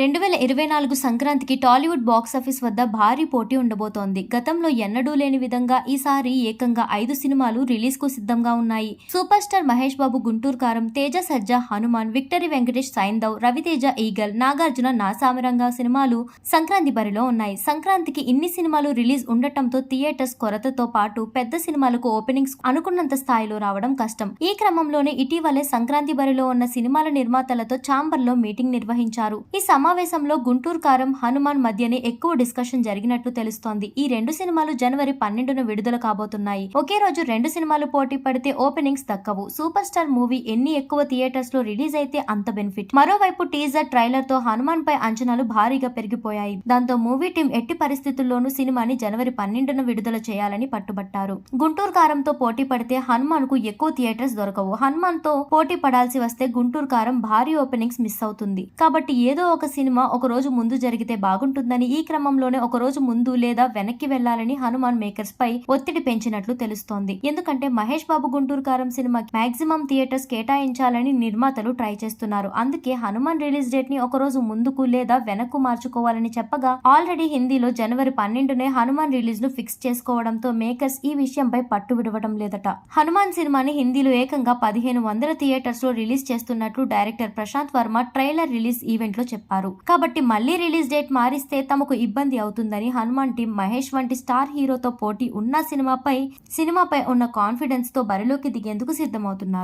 రెండు వేల ఇరవై నాలుగు సంక్రాంతికి టాలీవుడ్ బాక్సాఫీస్ వద్ద భారీ పోటీ ఉండబోతోంది. గతంలో ఎన్నడూ లేని విధంగా ఈసారి ఏకంగా ఐదు సినిమాలు రిలీజ్కు సిద్ధంగా ఉన్నాయి. Super star Mahesh Babu Guntur Kaaram Teja Sajja Hanuman victory Venkatesh Saindhav Raviteja Eagle Nagarjuna Naa Saami Ranga సినిమాలు సంక్రాంతి బరిలో ఉన్నాయి. సంక్రాంతికి ఇన్ని సినిమాలు రిలీజ్ ఉండటంతో థియేటర్స్ కొరతతో పాటు పెద్ద సినిమాలకు ఓపెనింగ్స్ అనుకున్నంత స్థాయిలో రావడం కష్టం. ఈ క్రమంలోనే ఇటీవలే సంక్రాంతి బరిలో ఉన్న సినిమాల నిర్మాతలతో ఛాంబర్లో మీటింగ్ నిర్వహించారు. ఈ సమావేశంలో గుంటూరు కారం హనుమాన్ మధ్యనే ఎక్కువ డిస్కషన్ జరిగినట్లు తెలుస్తోంది. ఈ రెండు సినిమాలు జనవరి పన్నెండున విడుదల కాబోతున్నాయి. ఒకే రోజు రెండు సినిమాలు పోటీ పడితే ఓపెనింగ్స్ దక్కవు. సూపర్ స్టార్ మూవీ ఎన్ని ఎక్కువ థియేటర్స్లో రిలీజ్ అయితే అంత బెనిఫిట్. మరోవైపు టీజర్ ట్రైలర్తో హనుమాన్ పై అంచనాలు భారీగా పెరిగిపోయాయి. దాంతో మూవీ టీం ఎట్టి పరిస్థితుల్లోనూ సినిమాని జనవరి పన్నెండున విడుదల చేయాలని పట్టుబట్టారు. గుంటూరు కారంతో పోటీ పడితే హనుమాన్కు ఎక్కువ థియేటర్స్ దొరకవు. హనుమాన్తో పోటీ పడాల్సి వస్తే గుంటూరు కారం భారీ ఓపెనింగ్స్ మిస్ అవుతుంది. కాబట్టి ఏదో ఒక సినిమా ఒక రోజు ముందు జరిగితే బాగుంటుందని ఈ క్రమంలోనే ఒక రోజు ముందు లేదా వెనక్కి వెళ్ళాలని హనుమాన్ మేకర్స్ పై ఒత్తిడి పెంచినట్లు తెలుస్తోంది. ఎందుకంటే మహేష్ బాబు గుంటూరు కారం సినిమా మాక్సిమం థియేటర్స్ కేటాయించాలని నిర్మాతలు ట్రై చేస్తున్నారు. అందుకే హనుమాన్ రిలీజ్ డేట్ని ఒక రోజు ముందుకు లేదా వెనక్కు మార్చుకోవాలని చెప్పగా ఆల్రెడీ హిందీలో జనవరి పన్నెండునే హనుమాన్ రిలీజ్ను ఫిక్స్ చేసుకోవడంతో మేకర్స్ ఈ విషయంపై పట్టు విడవడం లేదట. హనుమాన్ సినిమాని హిందీలో ఏకంగా పదిహేను వందల థియేటర్స్లో రిలీజ్ చేస్తున్నట్లు director Prashanth Varma trailer release ఈవెంట్లో చెప్పారు. కాబట్టి మళ్ళీ రిలీజ్ డేట్ మారిస్తే తమకు ఇబ్బంది అవుతుందని హనుమాన్ టీం మహేష్ వంటి స్టార్ హీరోతో పోటీ ఉన్న సినిమాపై సినిమాపై ఉన్న కాన్ఫిడెన్స్తో బరిలోకి దిగేందుకు సిద్ధమవుతున్నారు.